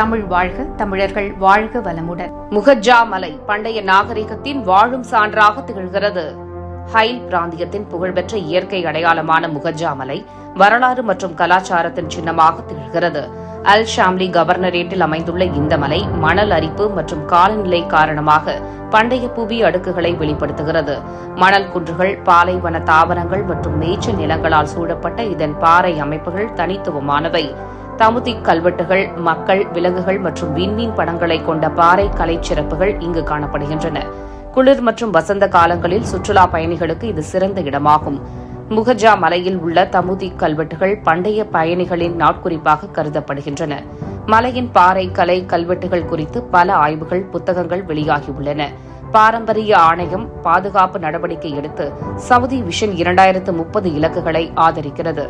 தமிழ் வாழ்க தமிழர்கள் வாழ்க வளமுடன். முகஜா மலை பண்டைய நாகரிகத்தின் வாழும் சான்றாக திகழ்கிறது. ஹைல் பிராந்தியத்தின் புகழ்பெற்ற இயற்கை அடையாளமான முகஜா மலை வரலாறு மற்றும் கலாச்சாரத்தின் சின்னமாக திகழ்கிறது. அல் ஷாம்லி கவர்னரேட்டில் அமைந்துள்ள இந்த மலை மணல் அரிப்பு மற்றும் காலநிலை காரணமாக பண்டைய புவி அடுக்குகளை வெளிப்படுத்துகிறது. மணல் குன்றுகள் பாலைவன தாவரங்கள் மற்றும் மேய்ச்சல் நிலங்களால் சூழப்பட்ட இதன் பாறை அமைப்புகள் தனித்துவமானவை. தமுதிக் கல்வெட்டுகள் மக்கள் விலங்குகள் மற்றும் விண்மீன் படங்களை கொண்ட பாறை கலைச் சிறப்புகள் இங்கு காணப்படுகின்றன. குளிர் மற்றும் வசந்த காலங்களில் சுற்றுலா பயணிகளுக்கு இது சிறந்த இடமாகும். முகஜா மலையில் உள்ள தமுதிக் கல்வெட்டுகள் பண்டைய பயணிகளின் நாட்குறிப்பாக கருதப்படுகின்றன. மலையின் பாறை கலை கல்வெட்டுகள் குறித்து பல ஆய்வுகள் புத்தகங்கள் வெளியாகியுள்ளன. பாரம்பரிய ஆணையம் பாதுகாப்பு நடவடிக்கை எடுத்து சவுதி விஷன் இரண்டாயிரத்து முப்பது இலக்குகளை ஆதரிக்கிறது.